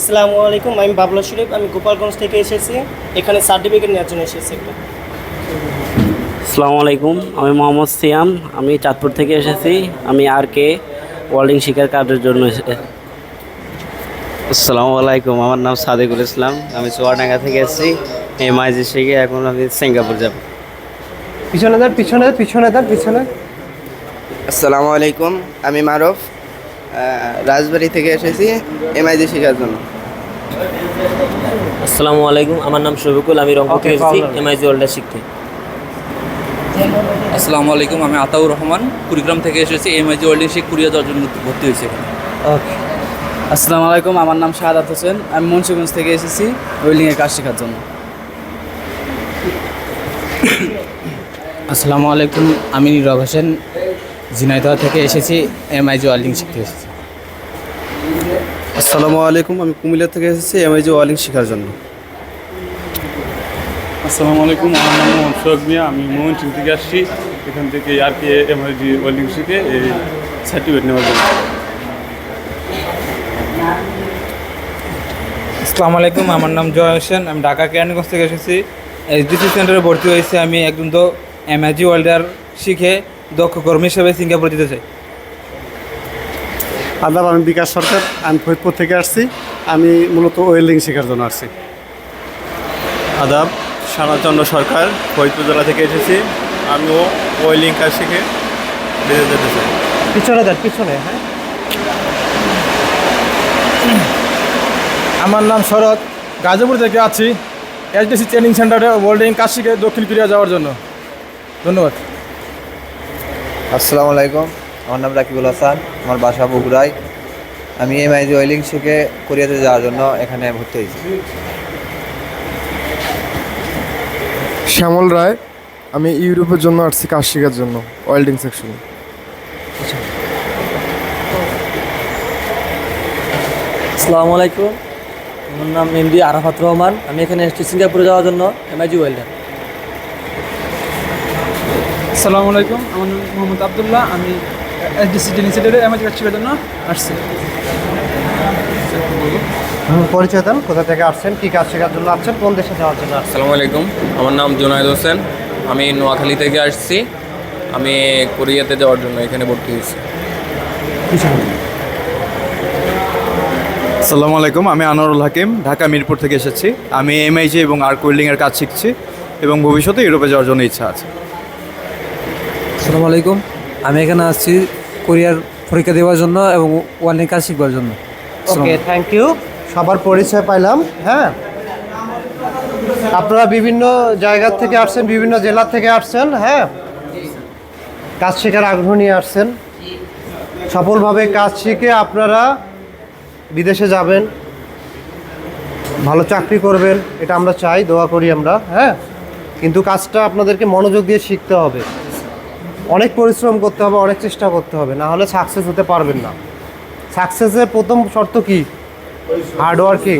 আসসালামু আলাইকুম আমি বাবলা শরীফ আমি গোপালগঞ্জ থেকে এসেছি। এখানে সার্টিফিকেট নেওয়ার জন্য এসেছি একটু। আসসালামু আলাইকুম আমি মোহাম্মদ সিয়াম আমি চাঁদপুর থেকে এসেছি। আমি আর কে ওয়ার্ল্ডিং শিকার কার্ডের জন্য এসে- আসসালামু আলাইকুম আমার নাম সাদেকুল ইসলাম আমি চুয়াডাঙ্গা থেকে এসেছি। এমআইজি শিখে এখন আমি সিঙ্গাপুর যাব। পিছনে দেন পিছনে পিছনে দেন পিছনে। আসসালামু আলাইকুম আমি মারুফ। রাজবাড়ি থেকে এসেছি এমআইজি শেখার জন্য। আসসালামু আলাইকুম আমার নাম শফিকুল আমি রংপুর থেকে এসেছি এমআইজি ওয়ার্ল্ডার শিখতে আসসালামু আলাইকুম আমি আতাউর রহমান কুড়িগ্রাম থেকে এসেছি এমআইজি ওয়ার্ল্ডিং শেখ কুড়িয়া যাওয়ার জন্য ভর্তি হয়েছে ওকে আসসালামু আলাইকুম আমার নাম শাহাদাত হোসেন আমি মুন্সিগঞ্জ থেকে এসেছি ওয়েল্ডিংয়ের কাজ শেখার জন্য। আসসালামু আলাইকুম আমি নীরব হোসেন ঝিনাইদহ থেকে এসেছি এমআইজি ওয়েল্ডিং শিখতে এসেছি আসসালামু আলাইকুম আমি কুমিল্লা থেকে এসেছি এমআইজি ওয়ালিং শেখার জন্য। আসসালামু আলাইকুম আমার নাম মোহাম্মদ মিয়া আমি মোহনসিং থেকে আসছি। এখান থেকে আর কে এমআইজি ওয়েল্ডিং শিখে এই সার্টিফিকেট নেওয়ার জন্য। আসসালামু আলাইকুম আমার নাম জয় হোসেন আমি ঢাকা কেরানীগঞ্জ থেকে এসেছি। এসডিসি সেন্টারে ভর্তি হয়েছি আমি একজন তো এমআইজি ওয়েল্ডার শিখে দক্ষ কর্মী হিসেবে সিঙ্গাপুর যেতে চাই। আদাব আমি বিকাশ সরকার আমি ফরিদপুর থেকে আসছি। আমি মূলত ওয়েল্ডিং শেখার জন্য আসছি। আদাব সানাচন্দ্র সরকার ফরিদপুর জেলা থেকে এসেছি। আমিও ওয়েল্ডিং কাজ শিখে বেঁধে যেতে চাই। পিছনে দেন পিছনে হ্যাঁ। আমার নাম শরৎ। গাজীপুর থেকে আছি। এসডিসি ট্রেনিং সেন্টারে ওয়েল্ডিং কাজ শিখে দক্ষিণ কোরিয়া যাওয়ার জন্য। ধন্যবাদ। আসসালামু আলাইকুম। আমার নাম রাকিবুল হাসান আমার বাসা বগুড়ায়। আমি এম এমআইজি ওয়েলিং শিখে কোরিয়াতে যাওয়ার জন্য এখানে ভর্তি হয়েছি। শ্যামল রায় আমি ইউরোপের জন্য আসছি কাজ শেখার জন্য ওয়েল্ডিং সেকশনে আসসালামু আলাইকুম আমার নাম এমডি আরাফাত রহমান আমি এখানে এসেছি সিঙ্গাপুরে যাওয়ার জন্য এম এমআইজি ওয়ার্ল্ডার আসসালামু আলাইকুম আমার নাম মোহাম্মদ আবদুল্লাহ আমি জন্য আসছি। পরিচয় দেন কোথা থেকে আসছেন কি কাজ শেখার জন্য আসছেন কোন দেশে যাওয়ার জন্য আসসালামু আলাইকুম আমার নাম জুনায়দ হোসেন। আমি নোয়াখালী থেকে আসছি। আমি কোরিয়াতে যাওয়ার জন্য এখানে ভর্তি হয়েছি। আসসালামু আলাইকুম আমি আনোয়ারুল হাকিম ঢাকা মিরপুর থেকে এসেছি। আমি এমআইজি এবং আর্ক ওয়েল্ডিংয়ের কাজ শিখছি এবং ভবিষ্যতে ইউরোপে যাওয়ার জন্য ইচ্ছা আছে। আসসালামু আলাইকুম। আমি এখানে আসছি কোরিয়ার পরীক্ষা দেওয়ার জন্য এবং ওয়ার্ল্ডিং কাজ শিখবার জন্য। ওকে থ্যাংক ইউ সবার পরিচয় পাইলাম হ্যাঁ? আপনারা বিভিন্ন জায়গা থেকে আসছেন বিভিন্ন জেলা থেকে আসছেন হ্যাঁ? কাজ শেখার আগ্রহ নিয়ে আসছেন। সফলভাবে কাজ শিখে আপনারা বিদেশে যাবেন ভালো চাকরি করবেন এটা আমরা চাই দোয়া করি আমরা হ্যাঁ? কিন্তু কাজটা আপনাদেরকে মনোযোগ দিয়ে শিখতে হবে। অনেক পরিশ্রম করতে হবে অনেক চেষ্টা করতে হবে না হলে সাকসেস হতে পারবেন না। সাকসেসের প্রথম শর্ত কি? Hard working